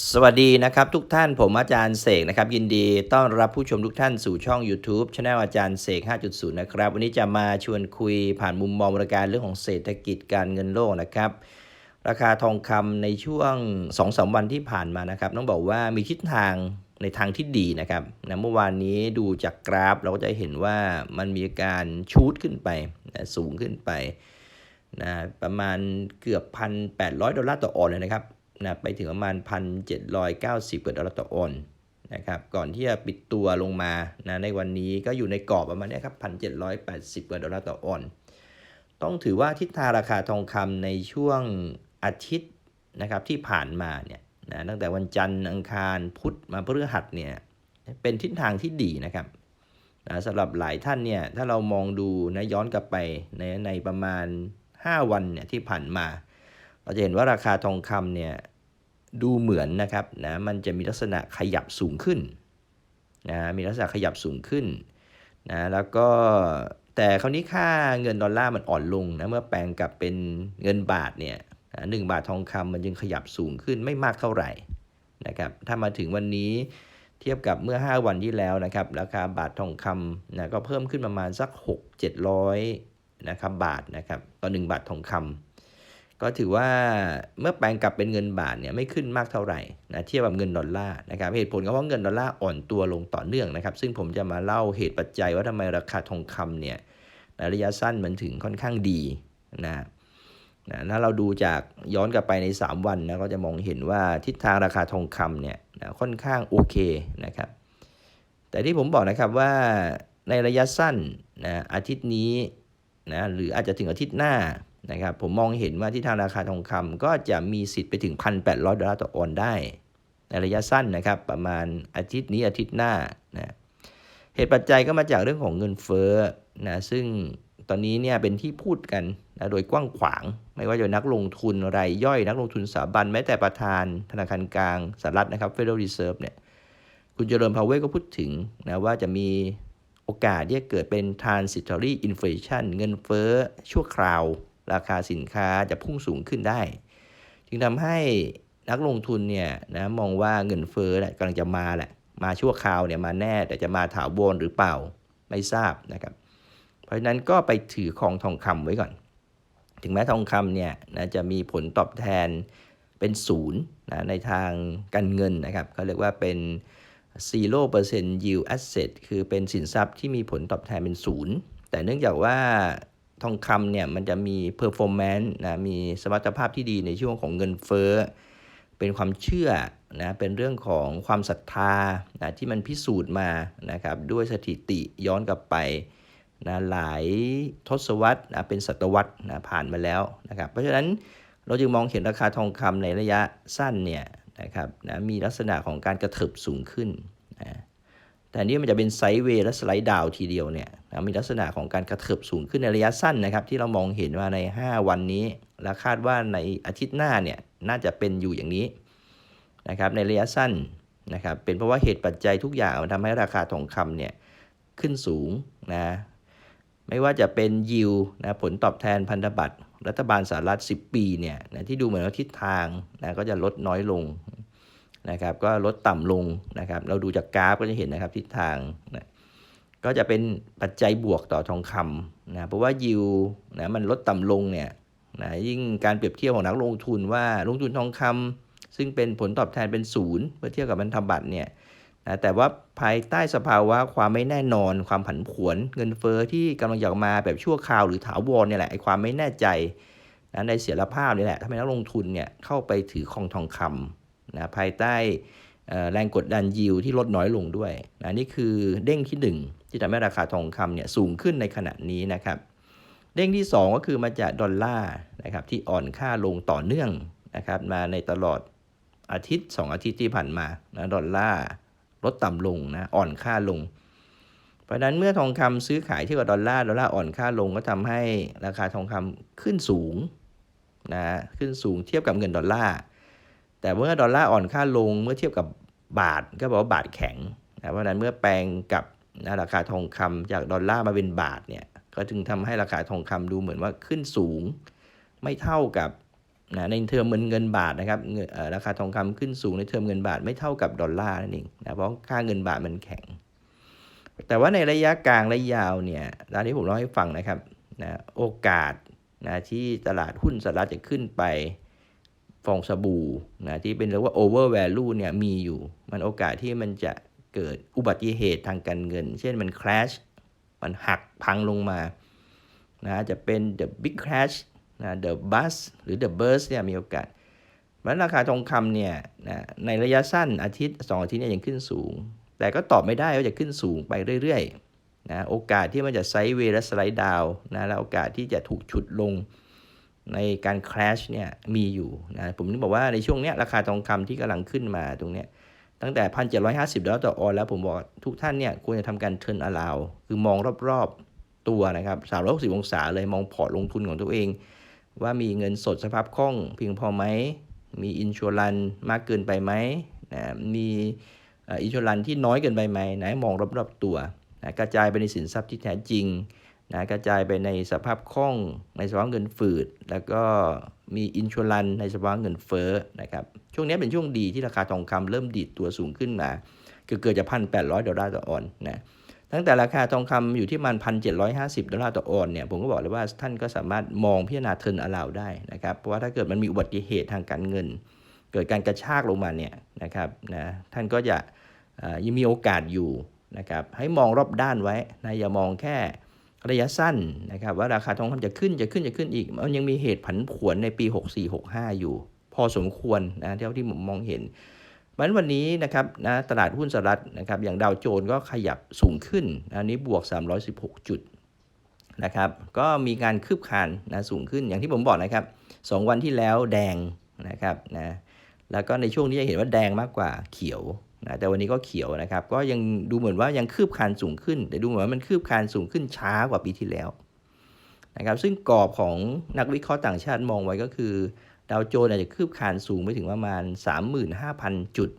สวัสดีนะครับทุกท่านผมอาจารย์เสกนะครับยินดีต้อนรับผู้ชมทุกท่านสู่ช่อง YouTube ช anel อาจารย์เสก 5.0 นะครับ วันนี้จะมาชวนคุยผ่านมุมมองบริการเรื่องของเศรษฐกิจการเงินโลกนะครับ ราคาทองคำในช่วง 2-3วันที่ผ่านมานะครับต้องบอกว่ามีทิศทางในทางที่ดีนะครับนะเมื่อวานนี้ดูจากกราฟเราก็จะเห็นว่ามันมีการชูดขึ้นไปนะสูงขึ้นไปนะประมาณเกือบ 1,800 ดอลลาร์ต่อออนเลยนะครับ นะไปถึงประมาณ 1,790กว่าดอลลาร์ต่อออนนะครับก่อนที่จะปิดตัวลงมานะในวันนี้ก็อยู่ในกรอบประมาณนี้ครับ 1,780กว่าดอลลาร์ต่อออนต้องถือว่าทิศทางราคาทองคำในช่วงอาทิตย์นะครับที่ผ่านมาเนี่ยนะตั้งแต่วันจันทร์อังคารพุธมาพฤหัสเนี่ยเป็นทิศทางที่ดีนะครับนะสำหรับหลายท่านเนี่ยถ้าเรามองดูนะย้อนกลับไปในในประมาณ 5 วันเนี่ยที่ผ่านมา เราจะเห็นว่าราคาทองคำเนี่ย ดูเหมือนนะครับนะมันจะมีลักษณะขยับสูงขึ้นนะมีลักษณะขยับสูงขึ้นนะแล้วก็แต่คราวนี้ค่าเงินดอลลาร์มันอ่อนลงนะเมื่อแปลงกลับเป็นเงินบาทเนี่ยหนึ่งบาททองคำมันยังขยับสูงขึ้นไม่มากเท่าไหร่นะครับถ้ามาถึงวันนี้เทียบกับเมื่อ 5 วันที่แล้วนะครับราคาบาททองคำนะก็เพิ่มขึ้นประมาณสัก 6 700นะครับบาทนะครับต่อ1บาททองคำ ก็ถือว่าเมื่อแปลงกลับเป็นเงินบาทเนี่ยไม่ขึ้นมากเท่าไหร่นะเทียบกับเงินดอลลาร์นะครับเหตุผลก็เพราะเงินดอลลาร์อ่อนตัวลงต่อเนื่องนะครับ ซึ่งผมจะมาเล่าเหตุปัจจัยว่าทำไมราคาทองคำเนี่ยในระยะสั้นมันถึงค่อนข้างดีนะนะถ้าเราดูจากย้อนกลับไปใน 3 วันนะก็จะมองเห็นว่าทิศทางราคาทองคำเนี่ยนะค่อนข้างโอเคนะครับ แต่ที่ผมบอกนะครับว่าในระยะสั้นนะอาทิตย์นี้นะหรืออาจจะถึงอาทิตย์หน้า นะครับผมมองเห็นว่าที่ทางราคาทองคำก็จะมีสิทธิ์ไปถึง 1,800 ดอลลาร์ต่อออนได้ ในระยะสั้นนะครับ ประมาณอาทิตย์นี้อาทิตย์หน้านะเหตุปัจจัยก็มาจากเรื่องของเงินเฟ้อนะซึ่งตอนนี้เนี่ยเป็นที่พูดกันนะโดยกว้างขวาง ไม่ว่าจะนักลงทุนรายย่อย นักลงทุนสถาบันแม้แต่ประธานธนาคารกลางสหรัฐนะครับ Federal Reserve เนี่ยคุณเจริญพาวเวลก็พูดถึงนะว่าจะมีโอกาสที่จะเกิดเป็น transitory inflation เงินเฟ้อชั่วคราว ราคาสินค้าจะพุ่งสูงขึ้นได้ จึงทำให้นักลงทุนเนี่ยนะมองว่าเงินเฟ้อแหละกำลังจะมาแหละมาชั่วคราวเนี่ยมาแน่แต่จะมาถาวรหรือเปล่าไม่ทราบนะครับ เพราะฉะนั้นก็ไปถือครองทองคำไว้ก่อน ถึงแม้ทองคำเนี่ยนะจะมีผลตอบแทนเป็นศูนย์นะในทางการเงินนะครับเขาเรียกว่าเป็น0% yield asset คือเป็นสินทรัพย์ที่มีผลตอบแทนเป็นศูนย์แต่เนื่องจากว่า ทองคำเนี่ยมันจะมี performance นซ์นะมีสมรรถภาพที่ดีในช่วงของเงินเฟ้อ เป็นความเชื่อนะเป็นเรื่องของความศรัทธานะที่มันพิสูจน์มานะครับด้วยสถิติย้อนกลับไปนะหลายทศวรรษนะเป็นศตวรรษนะผ่านมาแล้วนะครับเพราะฉะนั้นเราจึงมองเห็นราคาทองคำในระยะสั้นเนี่ยนะครับนะมีลักษณะของการกระเถิบสูงขึ้นนะแต่นี้มันจะเป็นไซด์เวย์และสไลด์ดาวทีเดียวเนี่ย นะมีลักษณะของการกระเถิบสูงขึ้นในระยะสั้นนะครับที่เรามองเห็นว่าใน 5 วันนี้ และคาดว่าในอาทิตย์หน้าเนี่ยน่าจะเป็นอยู่อย่างนี้นะครับในระยะสั้นนะครับเป็นเพราะว่าเหตุปัจจัยทุกอย่างมันทำให้ราคาทองคำเนี่ยขึ้นสูงนะไม่ว่าจะเป็นยิวนะผลตอบแทนพันธบัตรรัฐบาลสหรัฐ 10 ปีเนี่ยนะที่ดูเหมือนว่าทิศทางนะก็จะลดน้อยลงนะครับก็ลดต่ำลงนะครับเราดูจากกราฟก็จะเห็นนะครับทิศทางนะ ก็จะเป็นปัจจัยบวกต่อทองคำนะเพราะว่ายิวนะมันลดต่ำลงเนี่ยนะยิ่งการเปรียบเทียบของนักลงทุนว่าลงทุนทองคำซึ่งเป็นผลตอบแทนเป็นศูนย์เมื่อเทียบกับพันธบัตรเนี่ยนะแต่ว่าภายใต้สภาวะความไม่แน่นอนความผันผวนเงินเฟอ้อที่กำลังอยากมาแบบชั่วคราวหรือถาวรเนี่ยแหละไอ้ความไม่แน่ใจนะในเสียรภาพนี่แหละทำให้นักลงทุนเนี่ยเข้าไปถือคองทองคำนะภายใต้แรงกดดันยิวที่ลดน้อยลงด้วยนะนี่คือเด้งที่ 1 ที่ทำให้ราคาทองคำเนี่ยสูงขึ้นในขณะนี้นะครับ เด้งที่ 2 ก็คือมาจากดอลลาร์นะครับที่อ่อนค่าลงต่อเนื่องนะครับมาในตลอดอาทิตย์ 2 อาทิตย์ที่ผ่านมานะดอลลาร์ลดต่ำลงนะอ่อนค่าลง เพราะฉะนั้นเมื่อทองคำซื้อขายที่กับดอลลาร์ดอลลาร์อ่อนค่าลงก็ทำให้ราคาทองคำขึ้นสูงนะขึ้นสูงเทียบกับเงินดอลลาร์แต่เมื่อดอลลาร์อ่อนค่าลงเมื่อเทียบกับบาทก็บอกว่าบาทแข็งนะเพราะฉะนั้นเมื่อแปลงกับ นะราคาทองคำจากดอลลาร์มาเป็นบาทเนี่ยก็จึงทำให้ราคาทองคำดูเหมือนว่าขึ้นสูง ไม่เท่ากับนะในเทอมเงินเงินบาทนะครับราคาทองคำขึ้นสูงในเทอมเงินบาทไม่เท่ากับดอลลาร์นั่นเองนะเพราะค่าเงินบาทมันแข็ง แต่ว่าในระยะกลางและยาวเนี่ยตามที่ผมเล่าให้ฟังนะครับนะโอกาสนะที่ตลาดหุ้นสหรัฐจะขึ้นไปฟองสบู่นะที่เป็นเรียกว่า over value เนี่ยมีอยู่ มันโอกาสที่มันจะ เกิดอุบัติเหตุทางการเงิน เช่นมัน crash มันหักพังลงมานะจะเป็น the big crash นะ the bust หรือ the burst เนี่ยมีโอกาสเพราะฉะนั้นราคาทองคำเนี่ยนะในระยะสั้นอาทิตย์ 2 อาทิตย์เนี่ยยังขึ้นสูง แต่ก็ตอบไม่ได้ว่าจะขึ้นสูงไปเรื่อยๆนะโอกาสที่มันจะไซด์เวย์และสไลด์ดาวนะและโอกาสที่จะถูกฉุดลงในการ crash เนี่ยมีอยู่นะผมนึกบอกว่าในช่วงเนี้ยราคาทองคำที่กำลังขึ้นมาตรงเนี้ย ตั้งแต่ 1,750ดอลลาร์ต่อออนแล้วผมบอกทุกท่านเนี่ยควรจะทำการ turn around คือมองรอบๆตัวนะครับ360 องศาเลยมองพอร์ตลงทุนของตัวเอง ว่ามีเงินสดสภาพคล่องเพียงพอไหม มีอินชัวรันมากเกินไปไหมนะมีอินชัวรันที่น้อยเกินไปไหมนะมองรอบๆตัวนะกระจายไปในสินทรัพย์ที่แท้จริงนะกระจายไปในสภาพคล่องในสภาวะเงินฝืด แล้วก็มีอินชวรันในสภาวะเงินเฟ้อนะครับช่วงนี้เป็นช่วงดีที่ราคาทองคำเริ่มดีดตัวสูงขึ้นมาคือเกิดจากพันแปดร้อยดอลลาร์ต่อออนนะตั้งแต่ราคาทองคำอยู่ที่มันพันเจ็ดร้อยห้าสิบดอลลาร์ต่อออนเนี่ยผมก็บอกเลยว่าท่านก็สามารถมองพิจารณาเทินอลาวได้นะครับเพราะว่าถ้าเกิดมันมีอุบัติเหตุทางการเงิน เกิดการกระชากลงมาเนี่ยนะครับนะท่านก็จะยังมีโอกาสอยู่นะครับให้มองรอบด้านไว้นะอย่ามองแค่ ระยะสั้นนะครับว่าราคาทองคำจะขึ้นจะขึ้นจะขึ้นอีก มันยังมีเหตุผันผวนในปี 64-65 อยู่ พอสมควรนะเท่าที่ผมมองเห็นเพราะฉะนั้นวันนี้นะครับนะตลาดหุ้นสหรัฐนะครับอย่างดาวโจนส์ก็ขยับสูงขึ้น อันนี้บวก 316 จุดนะครับก็มีการคืบคานนะสูงขึ้นอย่างที่ผมบอกนะครับ 2 วันที่แล้วแดงนะครับนะแล้วก็ในช่วงนี้จะเห็นว่าแดงมากกว่าเขียว นะแต่วันนี้ก็เขียวนะครับ ก็ยังดูเหมือนว่ายังคืบคลานสูงขึ้น แต่ดูเหมือนว่ามันคืบคลานสูงขึ้นช้ากว่าปีที่แล้วนะครับซึ่งกรอบของนักวิเคราะห์ต่างชาติมองไว้ก็คือดาวโจนส์อาจจะคืบคลานสูงไปถึงประมาณ 35,000 จุด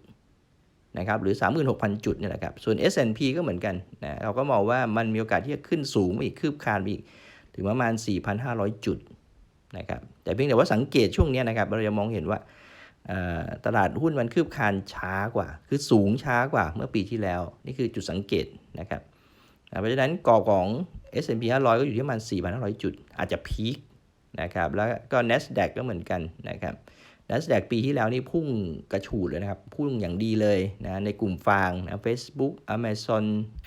นะครับหรือ 36,000 จุดนี่แหละครับส่วน S&P ก็เหมือนกันนะเราก็มองว่ามันมีโอกาสที่จะขึ้นสูงไปอีกคืบคลานไปอีกถึงประมาณ 4,500 จุดนะครับแต่เพียงแต่ว่าสังเกตช่วงนี้นะครับเราจะมองเห็นว่า ตลาดหุ้นมันคืบคลานช้ากว่า คือสูงช้ากว่าเมื่อปีที่แล้ว นี่คือจุดสังเกตนะครับเพราะฉะนั้นกรอบของ S&P 500 ก็อยู่ที่ประมาณ 4,500 จุด อาจจะพีคนะครับ แล้วก็ NASDAQ ก็เหมือนกันนะครับ NASDAQ ปีที่แล้วนี่พุ่งกระฉูดเลยนะครับ พุ่งอย่างดีเลยนะในกลุ่มฟางนะ Facebook Amazon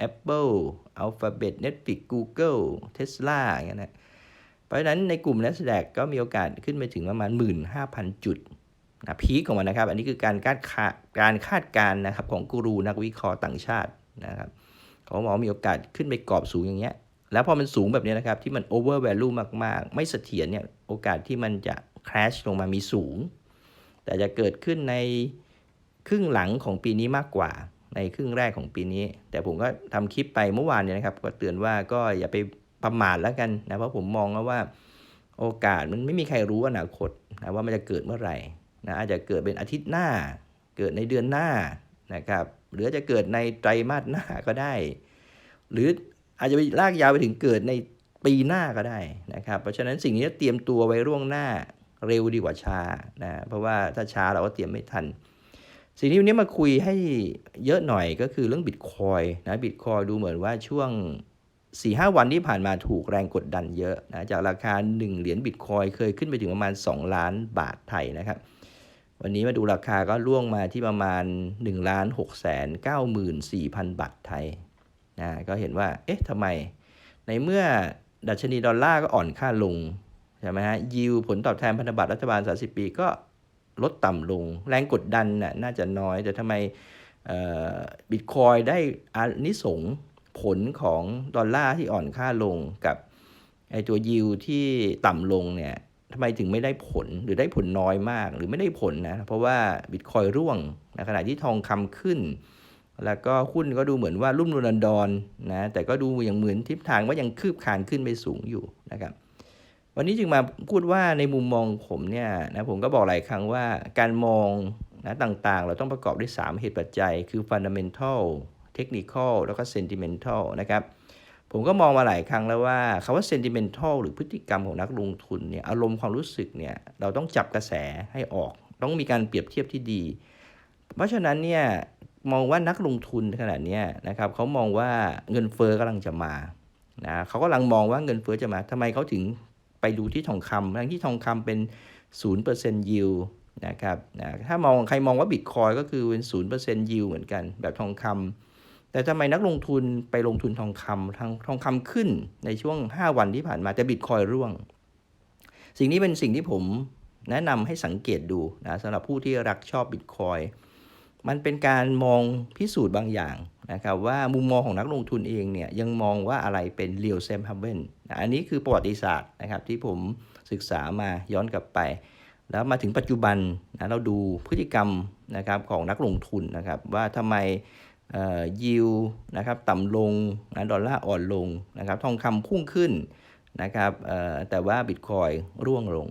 Apple Alphabet Netflix Google Tesla อย่างเงี้ยนะเพราะฉะนั้นในกลุ่ม NASDAQ ก็มีโอกาสขึ้นไปถึงประมาณ 15,000 จุด นะพีคของมันนะครับ อันนี้คือการคาดการคาดการณ์นะครับของกูรูนักวิเคราะห์ต่างชาตินะครับเขาบอกว่ามีโอกาสขึ้นไปกรอบสูงอย่างเงี้ย แล้วพอมันสูงแบบนี้นะครับ ที่มัน over value มาก ๆ ไม่เสถียรเนี่ยโอกาสที่มันจะ crash ลงมามีสูง แต่จะเกิดขึ้นในครึ่งหลังของปีนี้มากกว่าในครึ่งแรกของปีนี้ แต่ผมก็ทำคลิปไปเมื่อวานเนี่ยนะครับ ก็เตือนว่าก็อย่าไปประมาทแล้วกันนะเพราะผมมองแล้วว่า โอกาสมันไม่มีใครรู้อนาคตนะว่ามันจะเกิดเมื่อไหร่ นะอาจจะเกิดเป็นอาทิตย์หน้า เกิดในเดือนหน้านะครับหรือจะเกิดในไตรมาสหน้าก็ได้ หรืออาจจะไปลากยาวไปถึงเกิดในปีหน้าก็ได้นะครับ เพราะฉะนั้นสิ่งนี้เตรียมตัวไว้ล่วงหน้าเร็วดีกว่าช้านะเพราะว่าถ้าช้าเราก็เตรียมไม่ทัน สิ่งที่วันนี้มาคุยให้เยอะหน่อยก็คือเรื่องบิตคอยนะบิตคอยดูเหมือนว่าช่วง 4-5วันที่ผ่านมาถูกแรงกดดันเยอะนะจากราคา 1 เหรียญบิตคอยเคยขึ้นไปถึงประมาณ 2 ล้านบาทไทยนะครับ วันนี้มาดูราคาก็ล่วงมาที่ประมาณ1ล้าน6แสน9หมื่น4พันบาทไทยนะก็เห็นว่า เอ๊ะทำไม ในเมื่อดัชนีดอลลาร์ก็อ่อนค่าลง ใช่ไหมฮะ ยิวผลตอบแทนพันธบัตรรัฐบาล 30 ปีก็ลดต่ำลง แรงกดดันน่ะน่าจะน้อย แต่ทำไมบิตคอยได้อานิสงส์ผลของดอลลาร์ที่อ่อนค่าลงกับไอตัวยิวที่ต่ำลงเนี่ย ทำไมถึงไม่ได้ผลหรือได้ผลน้อยมากหรือไม่ได้ผลนะเพราะว่าบิตคอยร่วงในขณะที่ทองคำขึ้น แล้วก็หุ้นก็ดูเหมือนว่ารุ่มรุนดอนนะแต่ก็ดูอย่างเหมือนทิศทางว่ายังคืบคานขึ้นไปสูงอยู่นะครับวันนี้จึงมาพูดว่าในมุมมองผมเนี่ยนะผมก็บอกหลายครั้งว่าการมองนะต่างๆ เราต้องประกอบด้วย 3 เหตุปัจจัย คือ fundamental technical แล้วก็ sentimental นะครับ ผมก็มองมาหลายครั้งแล้วว่าคำว่า sentimental หรือพฤติกรรมของนักลงทุนเนี่ยอารมณ์ความรู้สึกเนี่ยเราต้องจับกระแสให้ออก ต้องมีการเปรียบเทียบที่ดี เพราะฉะนั้นเนี่ยมองว่านักลงทุนขนาดนี้นะครับเขามองว่าเงินเฟ้อกำลังจะมานะเขากำลังมองว่าเงินเฟ้อจะมาทำไมเขาถึงไปดูที่ทองคำทั้งที่ทองคำเป็น 0% yield นะครับนะถ้ามองใครมองว่าบิตคอยก็คือเป็น 0% yield เหมือนกัน แบบทองคำ แต่ทำไมนักลงทุนไปลงทุนทองคำทางทองคำขึ้นในช่วง 5 วันที่ผ่านมาแต่บิตคอยร่วง สิ่งนี้เป็นสิ่งที่ผมแนะนำให้สังเกตดูนะสำหรับผู้ที่รักชอบบิตคอยมันเป็นการมองพิสูจน์บางอย่างนะครับว่ามุมมองของนักลงทุนเองเนี่ยยังมองว่าอะไรเป็นเรียลเซมฮับเวนอันนี้คือประวัติศาสตร์นะครับที่ผมศึกษามาย้อนกลับไป แล้วมาถึงปัจจุบันนะเราดูพฤติกรรมนะครับของนักลงทุนนะครับว่าทำไม ยิวนะครับต่ำลงนะดอลลาร์อ่อนลงนะครับทองคำพุ่งขึ้นนะครับแต่ว่าบิตคอยร่วงลง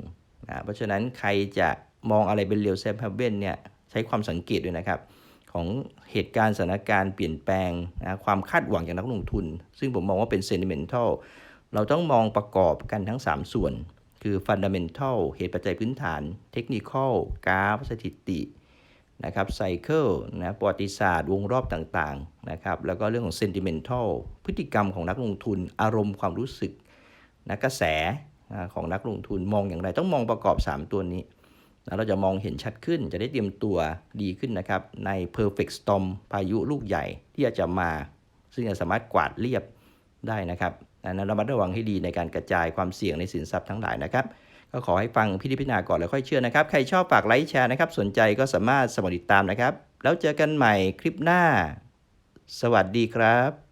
นะเพราะฉะนั้นใครจะมองอะไรเป็นเรียลเซมฮับนเนี่ยใช้ความสังเกตด้วยนะครับ ของเหตุการณ์สถานการณ์เปลี่ยนแปลงนะความคาดหวังจากนักลงทุน ซึ่งผมมองว่าเป็น sentimental เราต้องมองประกอบกันทั้ง 3 ส่วน คือ fundamental เหตุปัจจัยพื้นฐาน technical กราฟสถิติ นะครับ cycle นะประวัติศาสตร์ วงรอบต่างๆนะครับแล้วก็เรื่องของ sentimental พฤติกรรมของนักลงทุนอารมณ์ความรู้สึกนะกระแสของนักลงทุนมองอย่างไร ต้องมองประกอบ 3 ตัวนี้เราจะมองเห็นชัดขึ้นจะได้เตรียมตัวดีขึ้นนะครับ ใน perfect storm พายุลูกใหญ่ที่จะมา ซึ่งจะสามารถกวาดเรียบได้นะครับนั้นระมัดระวังให้ดีในการกระจายความเสี่ยงในสินทรัพย์ทั้งหลายนะครับ ก็ขอให้ฟังพิจารณาก่อนแล้วค่อยเชื่อนะครับ ใครชอบฝากไลค์แชร์นะครับ สนใจก็สามารถสมัครติดตามนะครับ แล้วเจอกันใหม่คลิปหน้า สวัสดีครับ